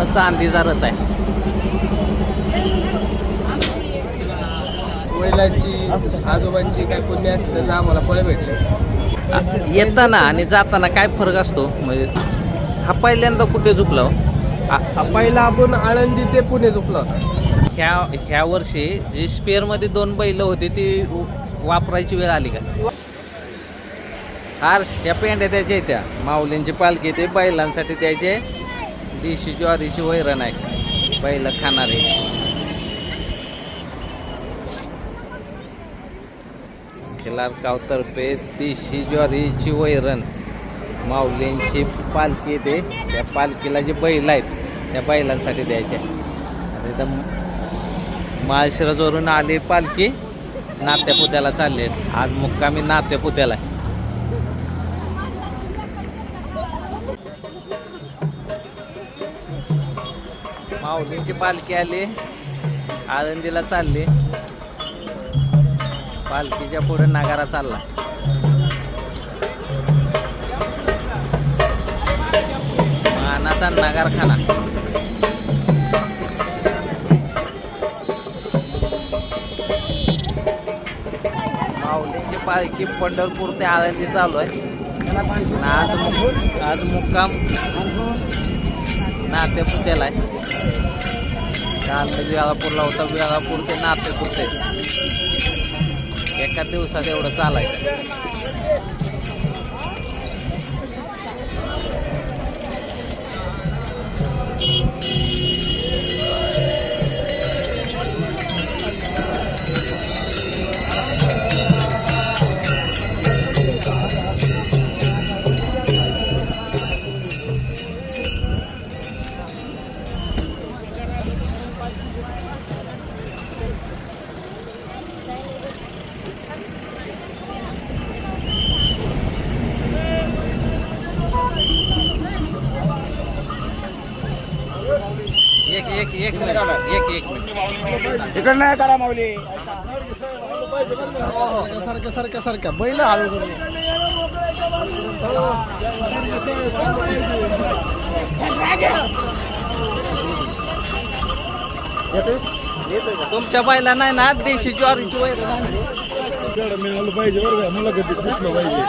पूर्ण चांदीचा रथ आहे. वडिलांची आजोबांची काय पुण्य असेल त्याचं आम्हाला फळ भेटले. येताना आणि जाताना काय फरक असतो? म्हणजे हा पहिल्यांदा कुठे झुकला हो? हा पहिला आपण आळंदी ते पुणे होता. ह्या ह्या वर्षी जी स्पेअरमध्ये दोन बैल होती ती वापरायची वेळ आली का? हार या पेंड्या त्याच्या त्या माऊलींची पालखी ते बैलांसाठी द्यायचे देशी ज्वारीची वैरण आहे. पहिलं खाणारे. खिलारगावतर्फे देशी ज्वारीची वैरण. माऊलींची पालखी ते त्या पालखीला जे बैल आहेत त्या बैलांसाठी द्यायचे. आणि इथं माळशिरजवरून आली पालखी. नात्यापुत्याला चालली. आज मुक्कामी नात्यापुत्याला आहे माऊलींची पालखी आली. आळंदीला चालली. पालखीच्या पुढे नगारा चालला. मानाचा नगारखाना. माऊलींची पालखी पंढरपूर ते आळंदी चालू आहे. आज मुक्काम. आज मुक्काम आहे. वेळापूरला होता वेळापूर ते नातेपुते एका दिवसात एवढं चालायचं. इकडं नाही करा माऊली. सारख्या सारख्या सारख्या. बैल हळू तुमच्या बायला नाही ना देशी ज्वारीची आणली. मिळालं पाहिजे बरं का मुलाखतीत दिसलं पाहिजे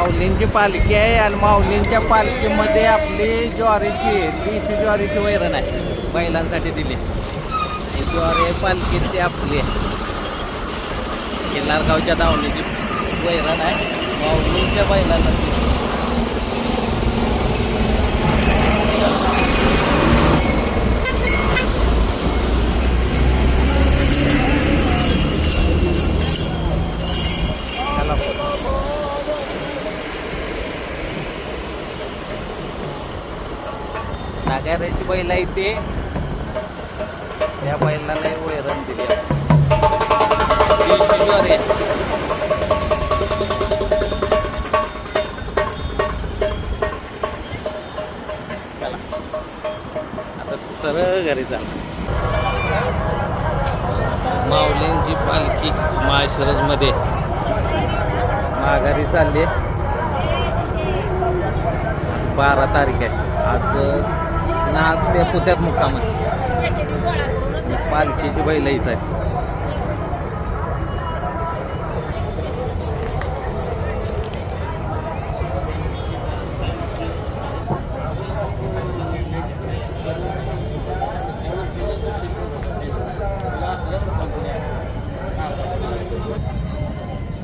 माऊलींची पालखी आहे आणि माऊलींच्या पालखीमध्ये आपली ज्वारीची देशी ज्वारीची वैरण आहे. बैलांसाठी दिली. ज्वारी पालखी ती आपली आहे. किल्लारगावच्या दावणीची वैरण आहे. माऊलींच्या बैलांना करायची बैल आहे ते. त्या बैलाला वैरण दिली आहे. आता सरळ घरी चाला माऊलींची पालखी माळशिरजमध्ये माघारी चालली आहे. बारा तारीख आहे. आज ना ते पुत्यात मुक्काम पालखीची बैल इथं आहेत.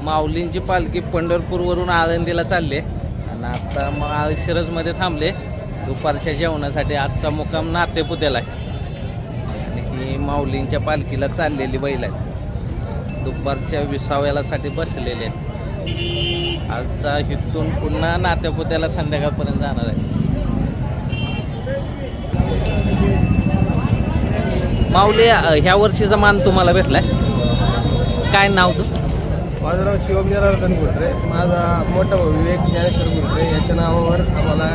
माऊलींची पालखी पंढरपूरवरून आळंदीला चालली आहे. आणि आता मग आळशिरजमध्ये थांबले दुपारच्या जेवणासाठी आजचा मुक्काम नातेपुत्याला आहे. आणि ही माऊलींच्या पालखीला चाललेली बैल आहे दुपारच्या विसाव्यालासाठी बसलेले आहेत. आजचा इथून पुन्हा नातेपुत्याला संध्याकाळपर्यंत जाणार आहे. माऊली ह्या वर्षीचा मान तुम्हाला भेटलाय? काय नाव तू माझं नाव शिवम जनार्दन गुंडरे माझा मोठा भाऊ विवेक ज्ञानेश्वर गुंडरे याच्या नावावर आम्हाला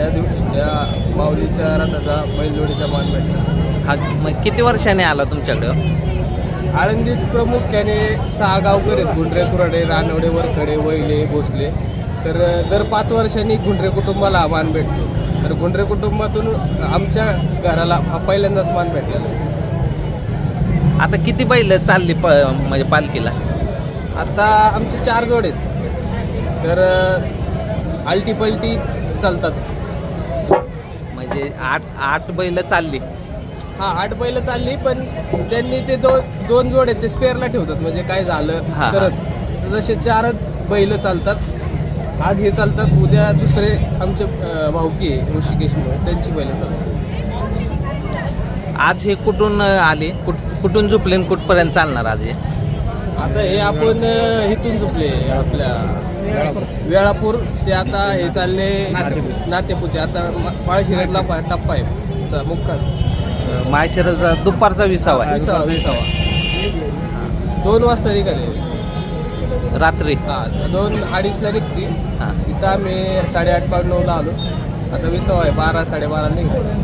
या दिवशी या माऊलीच्या रथाचा बैलजोडीचा मान भेटला. हा मग किती वर्षाने आला तुमच्याकडं? आळंदीत प्रामुख्याने सहा गावकर आहेत गुंडरे कुराडे रानवडे वरखडे वैले भोसले. तर दर पाच वर्षांनी गुंडरे कुटुंबाला हा मान भेटतो. तर गुंडरे कुटुंबातून आमच्या घराला हा पहिल्यांदाच मान भेटलेला आहे. आता किती बैल चालली प म्हणजे पालखीला? आता आमचे चार जोड आहेत. तर आलटी पलटी चालतात. म्हणजे आठ आठ बैल चालली. हा आठ बैल चालली पण त्यांनी ते दोन दोन जोड आहेत ते स्पेअरला ठेवतात. म्हणजे काय झालं हा, हा. तरच. तर जसे चारच बैल चालतात आज हे चालतात उद्या दुसरे आमचे अं, भाऊकी आहे, ऋषिकेश म्हणून. त्यांची बैल चालतात. आज हे कुठून अं, आले? कुठ कुठून झुपले आणि कुठपर्यंत चालणार आज हे? आता हे आपण अं, इथून झोपले आपल्या वेळापूर. ते आता हे चालले नातेपुते आता पाळशिरतला टप्पा आहे. मुक्काम अं, माळशिरसचा दुपारचा विसावा विसावा विसावा. दोन वाजता निघाले. रात्री. हा दोन अडीचला निघते. इथं आम्ही साडेआठ पाच नऊला आलो. आता विसावा आहे बारा साडेबारा निघालो.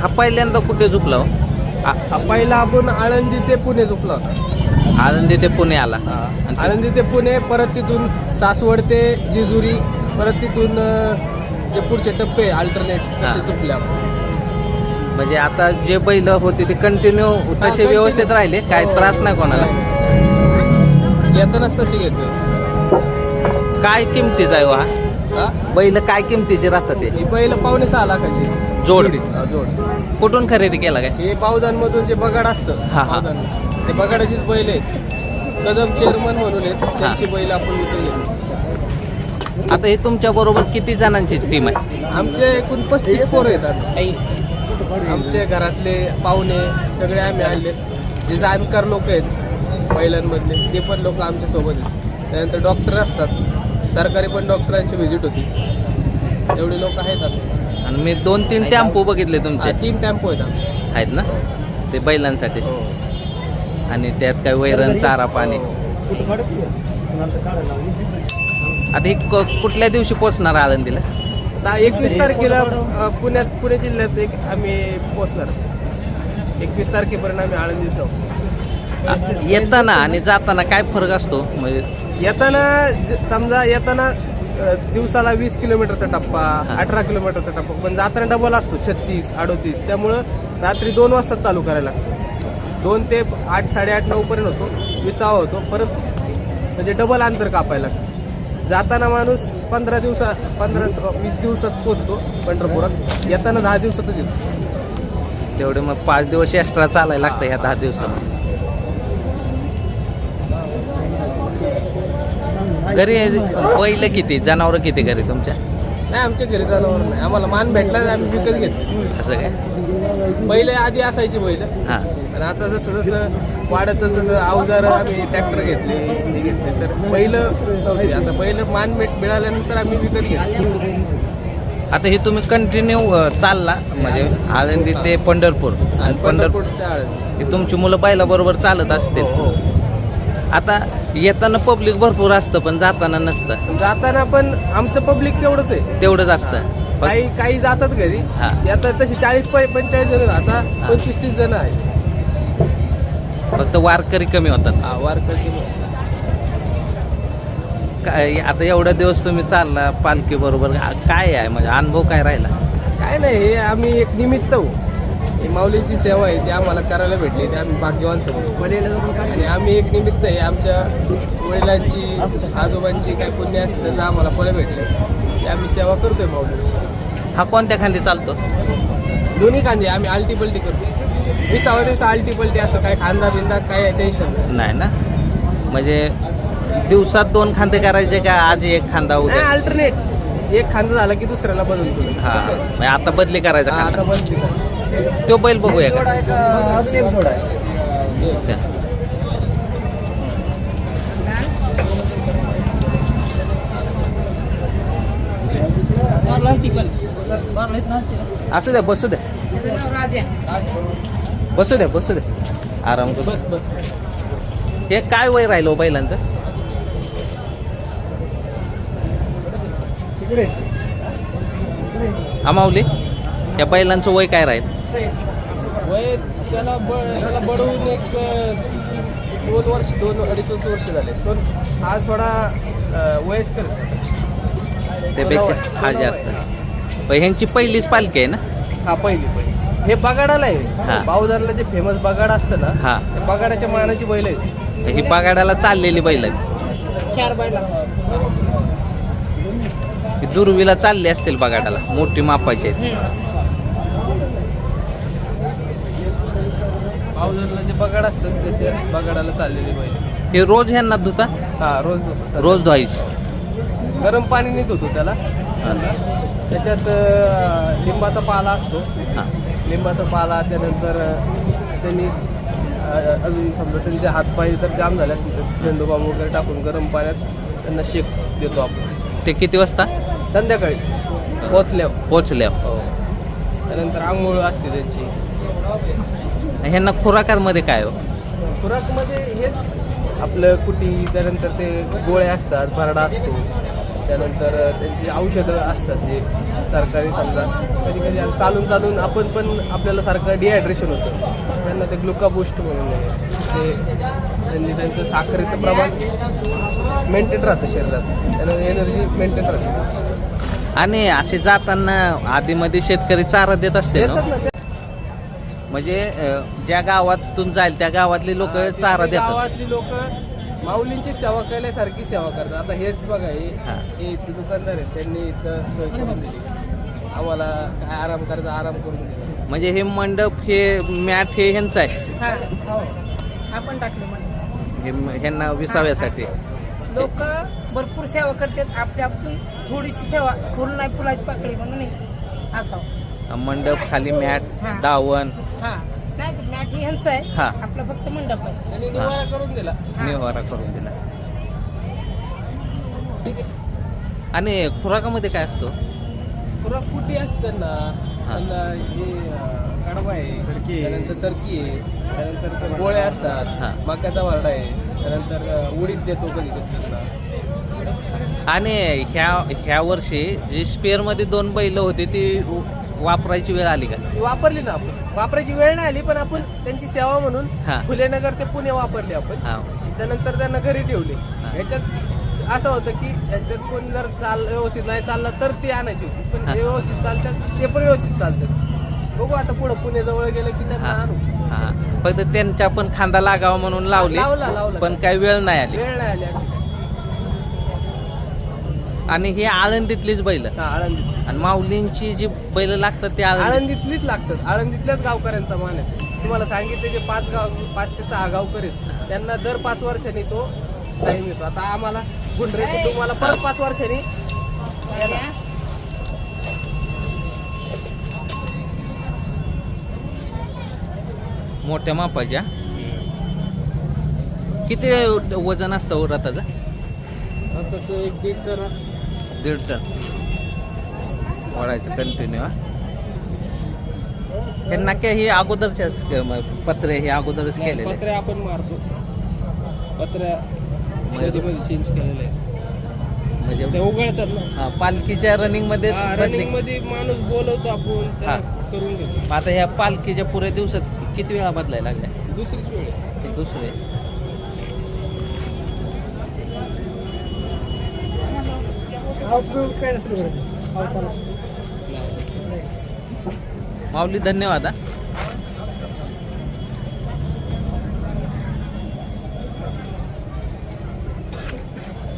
हा पहिल्यांदा कुठे झुपला हो? पहिला आपण आळंदी ते पुणे झोपला होता. आनंदी ते पुणे आला. आणि ते- आळंदी ते पुणे परत तिथून सासवड ते जेजुरी परत तिथून अं, जे पुढचे टप्पे अल्टरनेट हा. तसे आपण म्हणजे आता जे बैल होते ते कंटिन्यू तसे continue. व्यवस्थित राहिले काय हो, त्रास नाही कोणाला. नाही. येतानाच तसे घेतो काय किमतीचा आहे हो? हा? हा बैल काय किमतीचे राहतात ते? ही पहिलं पावणे सहा लाखाची. जोड. हा, जोड. कुठून खरेदी केला काय? हे बावदानमधून जे बगाड असतं हा, हा. ते बगाडाचीच बैल आहेत. कदम चेअरमन म्हणून आहेत. त्यांची बैल आपण विकत घेतो. आता हे तुमच्या बरोबर किती जणांची टीम आहे? आमचे एकूण पस्तीस पोरं येतात आमचे घरातले पाहुणे सगळे आम्ही आणले. जे जाणकार लोक आहेत महिलांमधले ते पण लोक आमच्यासोबत आहेत. त्यानंतर डॉक्टर असतात. सरकारी पण डॉक्टरांची व्हिजिट होती. एवढे लोक आहेत आता. आणि मी दोन तीन टेम्पो बघितले तुमचे. तीन टेम्पो आहेत आमचे. आहेत ना? ते बैलांसाठी. हो. आणि त्यात काय वैरण चारा पाणी. हो. आता हे क- कुठल्या दिवशी पोचणार आळंदीला? आता एकवीस तारखेला पुण्यात पुणे जिल्ह्यात एक आम्ही पोहोचणार एकवीस तारखेपर्यंत आम्ही आळंदीत जाऊ. येताना आणि जाताना काय फरक असतो? म्हणजे येताना ज- समजा येताना दिवसाला वीस किलोमीटरचा टप्पा. अठरा किलोमीटरचा टप्पा पण जाताना डबल असतो छत्तीस अडोतीस. त्यामुळं रात्री दोन वाजता चालू करायला लागतो. दोन ते आठ साडेआठ नऊपर्यंत होतो. विसावा होतो. परत म्हणजे डबल अंतर कापायला. लागतं जाताना माणूस पंधरा दिवसा पंधरा वीस दिवसात पोचतो पंढरपुरात. येताना दहा दिवसातच येतो. तेवढे मग पाच दिवस एक्स्ट्रा चालायला लागतं ह्या दहा दिवसात. घरी बैल किती? जनावरं किती घरी तुमच्या? नाही आमच्या घरी जनावर नाही. आम्हाला मान भेटला आम्ही विकत घेतो. असं काय? बैल आधी असायची बैल. हां. आणि आता जसं जसं वाढत तसं अवजार आम्ही ट्रॅक्टर घेतले हे घेतले. तर बैल नव्हती. आता बैल मान भेट मिळाल्यानंतर आम्ही विकत घेतले आता हे तुम्ही कंटिन्यू चालला. म्हणजे आळंदी ते पंढरपूर. आणि पंढरपूर पंढरपूर ते आळंदी. हे तुमची मुलं बैला बरोबर चालत असतील. हो हो. आता येताना पब्लिक भरपूर असतं पण जाताना नसतं. जाताना पण आमचं पब्लिक तेवढंच आहे. तेवढंच असतं. पण- काही काही जातात घरी. हा. आता तसे चाळीस पंचेचाळीस जण आता पंचवीस तीस जण आहे. फक्त वारकरी कमी होतात. हा वारकरी काय आता एवढ्या दिवस तुम्ही चालला पालखी बरोबर काय आहे? म्हणजे अनुभव काय राहिला? काय नाही हे आम्ही एक निमित्त हो. ही माऊलीची सेवा आहे ती आम्हाला करायला भेटली ते आम्ही भाग्यवान समजतो आणि आम्ही एक निमित्त आहे आमच्या वडिलांची आजोबांची काही पुण्य असेल त्याचं आम्हाला फळं भेटले. ते आम्ही सेवा करतोय माऊलीची. हा कोणत्या खांदी चालतो? दोन्ही कांदे आम्ही आलटी पलटी करतो. विसावा दिवस आलटी पलटी असं काय खांदा बिंदा काय टेन्शन नाही. ना? म्हणजे दिवसात दोन खांदे करायचे का आज एक खांदा उद्या? अल्टरनेट एक खांदा झाला की दुसऱ्याला बदलतो. हा म्हणजे आता बदली करायचा आता खांदा. बदली. तो बैल बघूया का? असू द्या बसू द्या. बसू द्या बसू द्या. आराम करू. बस बस. हे काय वय राहिलो हो बैलांचं? आमावली या बैलांचं वय काय राहील? वय त्याला ब त्याला बडवून एक दोन वर्ष दोन अडीच वर्ष झाले. पण हा थोडा वयस्कर आहे. त्यापेक्षा हा जास्त. ह्यांची पहिलीच पालखी आहे ना? हा पहिली पहिली. हे बगाडाला हा. आहे बावदारला जे फेमस बगाड असतं ना हा. बगाडाच्या मानाची बैल आहे ही बगाडाला चाललेली बैल आहेत. चार बैला ही दुर्वीला चालली असतील बगाडाला. मोठी मापाची आहेत. जे बगाड असतं त्याच्या बगाडाला चाललेली आहे. हे रोज ह्यांना धुता? हा रोज धुतो. रोज धुवायची. गरम पाणी नेत होतो त्याला त्याच्यात अं, लिंबाचा पाला असतो. हा. लिंबाचा पाला त्यानंतर अं, त्यांनी अं, अजून समजा त्यांचे हातपाय जर जाम झाले असतील तर झेंडू बाम वगैरे टाकून गरम पाण्यात त्यांना शेक देतो आपण. ते किती वाजता? संध्याकाळी. पोचल्यावर पोचल्या हो. त्यानंतर आंघोळ असते त्यांची. ह्यांना खुराकांमध्ये काय हो? खुराकमध्ये हेच आपलं कुटी त्यानंतर ते गोळ्या असतात भरडा असतो. त्यानंतर त्यांची औषधं असतात जे सरकारी समजा. कधी कधी चालून चालून आपण पण आपल्याला सारखं डिहायड्रेशन होतं. त्यांना ते ग्लुकाबूस्ट म्हणून. ते त्यांनी त्यांचं साखरेचं प्रमाण मेंटेन राहतं शरीरात. त्यानं एनर्जी मेंटेन राहते. आणि असे जाताना आधीमध्ये शेतकरी चारा देत असते. म्हणजे अं, ज्या गावातून जाईल त्या गावातले लोक हा, चारा देतात. गावातली लोक माऊलींची सेवा केल्यासारखी सेवा करतात. आता हेच बघा हे हा. हे इथे दुकानदार आहेत त्यांनी इथं सोय करून दिली. आम्हाला काय आराम करायचा आराम करून दिला. म्हणजे हे मंडप हे मॅट हे ह्यांचं आहे? हा हो. आपण टाकले म्हणजे हे म- ह्यांना विसाव्यासाठी. लोक भरपूर सेवा करतात. आपली आपली थोडीशी सेवा फुल नाही फुलाची पाकळी म्हणून नाही. असावं. मंडप खाली मॅट हा. दावण. हा. नाही मॅट हे ह्यांचं आहे. हा. आपलं फक्त मंडप आहे. त्यांनी निवारा करून दिला. हा. निवारा करून दिला. ठीक आहे. आणि खुराकामध्ये काय असतो? पुरा कुटी असतं ना हा. हे अं, आहे. सरकी आहे. त्यानंतर सरकी आहे. त्यानंतर ते गोळ्या हा. असतात. मक्याचा वारडा आहे. त्यानंतर अं, उडीद देतो कधी कधी आणि ह्या ह्या वर्षी जी स्पेअरमध्ये दोन बैल होते ती वापरायची वेळ आली का? वापरली ना आपण. वापरायची वेळ नाही आली पण आपण त्यांची सेवा म्हणून हा. फुलेनगर ते पुणे वापरले आपण. हा. त्यानंतर त्यांना घरी ठेवले. ह्याच्यात असं होतं की ह्याच्यात कोण जर चाल व्यवस्थित नाही चालला तर ते आणायची होती. पण हा. जे व्यवस्थित चालतात ते पण व्यवस्थित चालतात. बघू आता पुढं पुणे जवळ गेलं की त्यांना हा. आणू. हा. फक्त त्यांच्या पण खांदा लागावा म्हणून लावली लावला लावला. पण काही वेळ नाही आली. वेळ नाही आली अशी काय आणि ही आळंदीतलीच बैल. हा आळंदीत आणि माऊलींची जी बैल लागतात ते आळंदी आळंदीतलीच लागतात. आळंदीतल्याच गावकऱ्यांचा मान आहे. तुम्हाला सांगितले जे पाच गाव पाच ते सहा गावकरी आहेत, त्यांना दर पाच वर्षांनी तो टाईम येतो. आता आम्हाला गुंडरे तुम्हाला परत पाच वर्षांनी. मोठ्या मापाच्या. किती वजन असतं हो रथाचं एक दीड टन असतो. दीड टन. ओढायचं कंटिन्यू हे. नक्की हे अगोदरच्या पत्रे हे अगोदरच केलेले. पत्र्या आपण मारतो. पत्र्या मध्ये मध्ये चेंज केलेले आहेत. ते म्हणजे उघडतात ना. हा, पालखीच्या रनिंगमध्ये रनिंगमध्ये माणूस बोलवतो आपण हा. करून घेतो. आता ह्या पालखीच्या पुऱ्या दिवसात किती वेळा बदलायला लागल्या? दुसरीच वेळ आहे. काय नसेल माऊली धन्यवाद हा.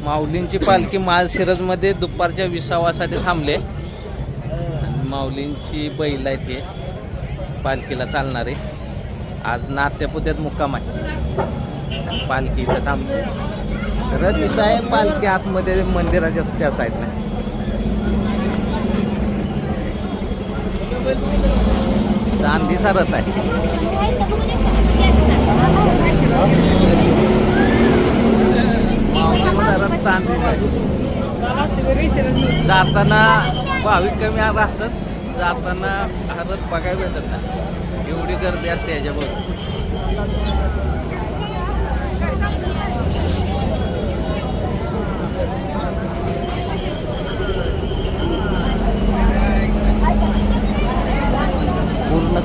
माऊलींची पालखी माळशिरजमध्ये दुपारच्या विसावासाठी थांबले. आणि माऊलींची बैल आहे ते पालखीला चालणारे. आज नाट्यपुत्यात मुक्काम आहे. पालखी इथं थांबते रथ इथं आहे पालखी आतमध्ये मंदिराच्या त्या साईडला चांदीचा रथ आहे. रथ चांदीचा आहे. जाताना भाविक कमी राहतात. जाताना हा रथ बघायला भेटत ना एवढी गर्दी असते याच्याबरोबर.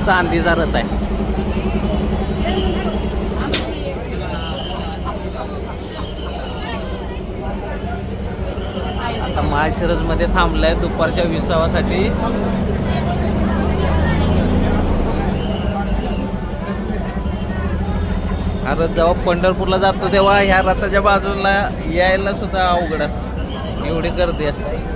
चांदीचा रथ आहे. आता महाशिरजमध्ये मध्ये थांबलाय दुपारच्या विसावासाठी. हा रथ जेव्हा पंढरपूरला जातो तेव्हा ह्या रथाच्या बाजूला यायला सुद्धा अवघड असतं. एवढी गर्दी असते.